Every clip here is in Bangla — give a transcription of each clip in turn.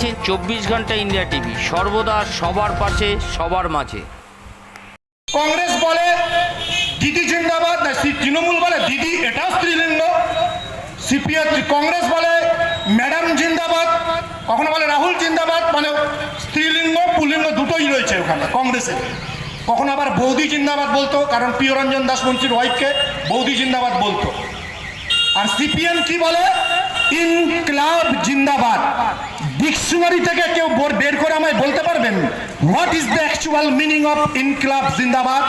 দেখছেন চব্বিশ ঘণ্টা ইন্ডিয়া টিভি। সর্বদা সবার পাশে, সবার মাঝে। কংগ্রেস বলে, দিদি জিন্দাবাদ, না তৃণমূল বলে, দিদি এটাও স্ত্রীলিঙ্গ। সিপিএম, কংগ্রেস বলে, ম্যাডাম জিন্দাবাদ, কখনো বলে রাহুল জিন্দাবাদ মানে স্ত্রীলিঙ্গ পুল্লিঙ্গ দুটোই রয়েছে ওখানে কংগ্রেসে কখনো আবার বৌদি জিন্দাবাদ বলতো, কারণ প্রিয়রঞ্জন দাস মন্ত্রীর ওয়াইফকে বৌদি জিন্দাবাদ বলতো। আর সিপিএম কি বলে? ইনক্লাব ডিকশনারি থেকে কেউ বোর- করে আমায় বলতে পারবেন? What is the actual meaning of Inquilab Zindabad?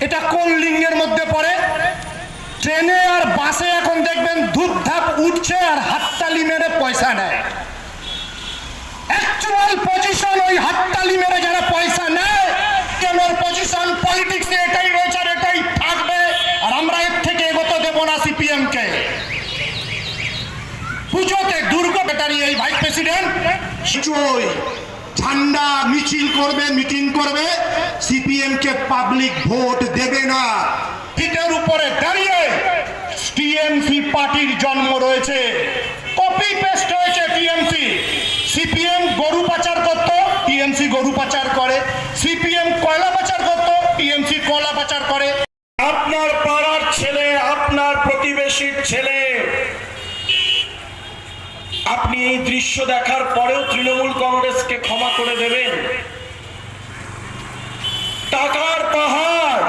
এটা কোন লিঙ্গের মধ্যে পড়ে? ট্রেনে আর বাসে এখন দেখবেন ধূপ ধাপ উঠছে আর হাততালি মেরে পয়সা নেয়। অ্যাকচুয়াল পজিশন ওই হাততালি মেরে যারা পয়সা নেয়, কেমন পজিশন পলিটিক্সে এটাই থাকবে আর আমরা এর থেকে এগোতে দেবো না সিপিএম কে পুজোতে ব্যাটারি এই ভাইস প্রেসিডেন্ট ঝান্ডা মিছিল করবে মিটিং করবে সিপিএম কে পাবলিক ভোট দেবে না। ফিটের উপরে দাঁড়িয়ে টিএমসি পার্টির জন্ম রয়েছে। কপি পেস্ট হয়েছে টিএমসি। সিপিএম গরু পাচার করত, টিএমসি গরু পাচার করে। সিপিএম কয়লা পাচার করত টিএমসি কয়লা পাচার করে আপনার পাড়ার ছেলে আপনার প্রতিবেশীর ছেলে আপনি এই দৃশ্য দেখার পরেও তৃণমূল কংগ্রেসকে ক্ষমা করে দেবেন। টাকার পাহাড়,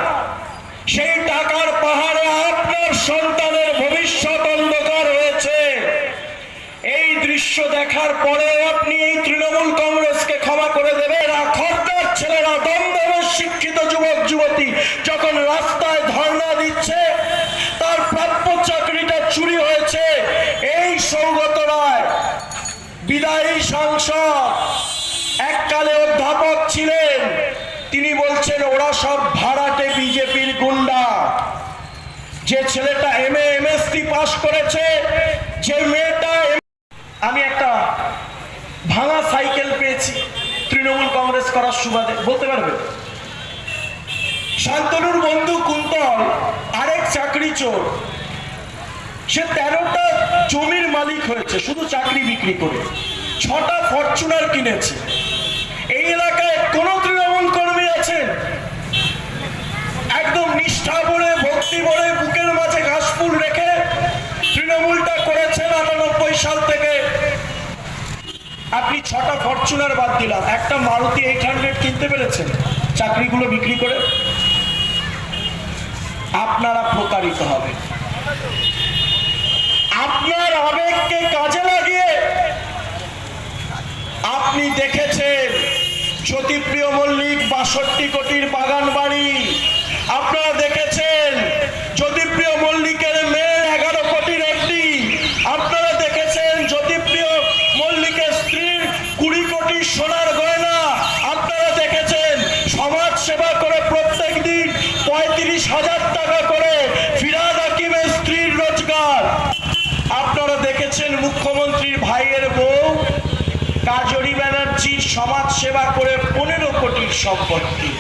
সেই টাকার পাহাড়ে আপনার সন্তানের ভবিষ্যৎ অন্ধকার হয়েছে। এই দৃশ্য দেখার পরেও আপনি এই তৃণমূল কংগ্রেসকে ক্ষমা করে দেবেন। আর খর্দার ছেলেরা দমদমের শিক্ষিত যুবক যুবতী যখন রাস্তায় ধর্ণা দিচ্ছে তার প্রাপ্য চাকরিটা চুরি হয়েছে এই সৌগত রায় বিদায়ী সাংসদ, এককালে অধ্যাপক ছিলেন। তিনি বলছেন, ওরা সব ভাড়াটে বিজেপির গুন্ডা। যে ছেলেটা এম এ এমএসসি পাশ করেছে, যে মেয়েটা আমি একটা ভাঙা সাইকেল পেয়েছি, তৃণমূল কংগ্রেস করার সুবাদে। বলতে পারবে? শান্তনুর বন্ধু কুন্তল, আরেক চাকরি চোর। সে তেরোটা জমির মালিক হয়েছে, শুধু চাকরি বিক্রি করে। ছটা ফরচুনার কিনেছে। এই এলাকায় কোন তৃণমূল কর্মী আছেন? একদম নিষ্ঠা ভরে, ভক্তি ভরে বুকের মাঝে ঘাস ফুল রেখে তৃণমূলটা করেছেন আটানব্বই সাল থেকে। আপনি ছটা ফরচুনার বাদ দিলাম। একটা মারুতি এইট হান্ড্রেড কিনতে পেরেছেন চাকরিগুলো বিক্রি করে? আপনারা প্রতারিত হবে। আপনার আবেগকে কাজে লাগিয়ে আপনি দেখেছেন জ্যোতিপ্রিয় মল্লিক বাষট্টি কোটির বাগান বাড়ি আপনারা দেখেছেন জ্যোতিপ্রিয় মল্লিকের মেয়ের এগারো কোটির একটি আপনারা দেখেছেন জ্যোতিপ্রিয় মল্লিকের স্ত্রীর কুড়ি কোটি সোনার গয়না আপনারা দেখেছেন সমাজ সেবা করে প্রত্যেক দিন পঁয়ত্রিশ হাজার টাকা করে ফিরাদ হাকিমের স্ত্রীর রোজগার আপনারা দেখেছেন মুখ্যমন্ত্রীর ভাইয়ের বউ কাজরি ব্যানার্জির সমাজ সেবা করে পনেরো কোটির সম্পত্তি।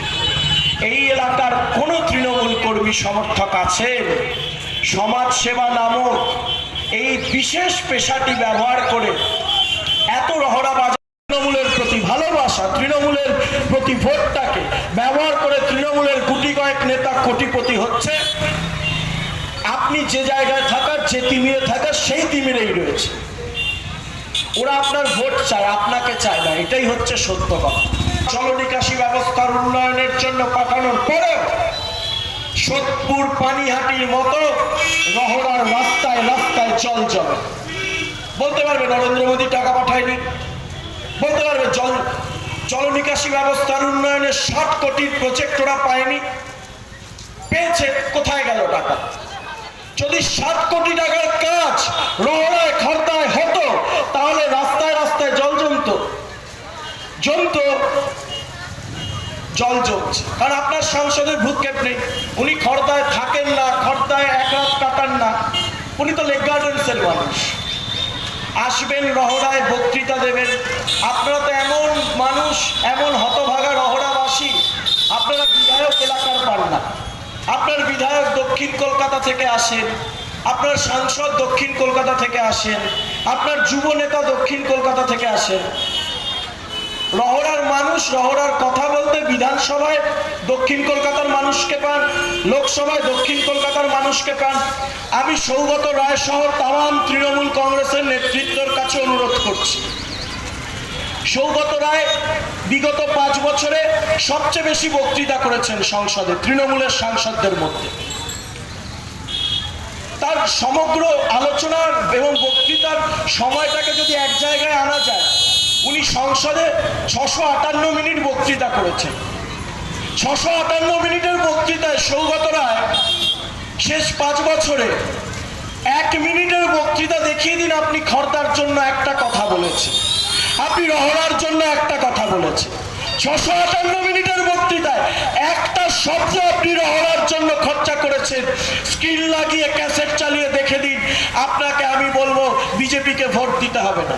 এই এলাকার কোন তৃণমূল কর্মী সমর্থক আছেন? সমাজ সেবা নামক এই বিশেষ পেশাটি ব্যবহার করে এত রহরা বাজার তৃণমূলের প্রতি ভালোবাসা, তৃণমূলের প্রতি ভোটটাকে ব্যবহার করে তৃণমূলের গুটি কয়েক নেতা কোটিপতি হচ্ছে। আপনি যে জায়গায় থাকার, যে তিমিরে থাকার, সেই তিমিরেই রয়েছে। ওরা আপনার ভোট চায়, আপনাকে চায় না। এটাই হচ্ছে সত্য কথা। জলনিকাশি ব্যবস্থার উন্নয়নের জন্য পাঠানোর পরেও সোদপুর পানিহাটির মতো রহড়ার রাস্তায় রাস্তায় জল জমে। বলতে পারবে নরেন্দ্র মোদী টাকা পাঠায়নি। বলতে পারবে জল জলনিকাশি ব্যবস্থার উন্নয়নের ষাট কোটির প্রজেক্ট ওরা পায়নি। পেয়েছে, কোথায় গেল টাকা? যদি সাত কোটি টাকার কাজ রহড়ায় খর্দায় হতো তাহলে রাস্তায় রাস্তায় জল জমত জমত জল জমছে। কারণ আপনার সংসদের ভূক্ষেপ নেই। উনি খর্দায় থাকেন না, খর্দায় এক রাত কাটান না। উনি তো লেক গার্ডেন্সের মানুষ। আসবেন রহড়ায় বক্তৃতা দেবেন। আপনারা তো এমন মানুষ, এমন হতভাগা রহড়াবাসী। আপনারা বিধায়ক এলাকার পান না। আপনার বিধায়ক দক্ষিণ কলকাতা থেকে আসেন। আপনার সাংসদ দক্ষিণ কলকাতা থেকে আসেন। আপনার যুব নেতা দক্ষিণ কলকাতা থেকে আসেন। রহরার মানুষ রহরার কথা বলতে বিধানসভায় দক্ষিণ কলকাতার মানুষকে পান, লোকসভায় দক্ষিণ কলকাতার মানুষকে পান। আমি সৌগত রায় সহ তাম তৃণমূল কংগ্রেসের নেতৃত্বের কাছে অনুরোধ করছি। সৌগত রায় বিগত পাঁচ বছরে সবচেয়ে বেশি বক্তৃতা করেছেন সংসদে, তৃণমূলের সাংসদদের মধ্যে। তার সমগ্র আলোচনার এবং বক্তৃতার সময়টাকে যদি এক জায়গায় আনা যায় উনি সংসদে ছশো আটান্ন মিনিট বক্তৃতা করেছেন। ছশো আটান্ন মিনিটের বক্তৃতায় সৌগত রায় শেষ পাঁচ বছরে এক মিনিটের বক্তৃতা দেখিয়ে দিন আপনি খর্দার জন্য একটা কথা বলেছেন। আপনি রহরার জন্য একটা কথা বলেছেন। ছশো আটান্ন মিনিটের বক্তৃতায় একটা শব্দ আপনি রহরার জন্য খরচা করেছেন। স্ক্রিন লাগিয়ে ক্যাসেট চালিয়ে দেখে দিন। আপনাকে আমি বলব, বিজেপিকে ভোট দিতে হবে না।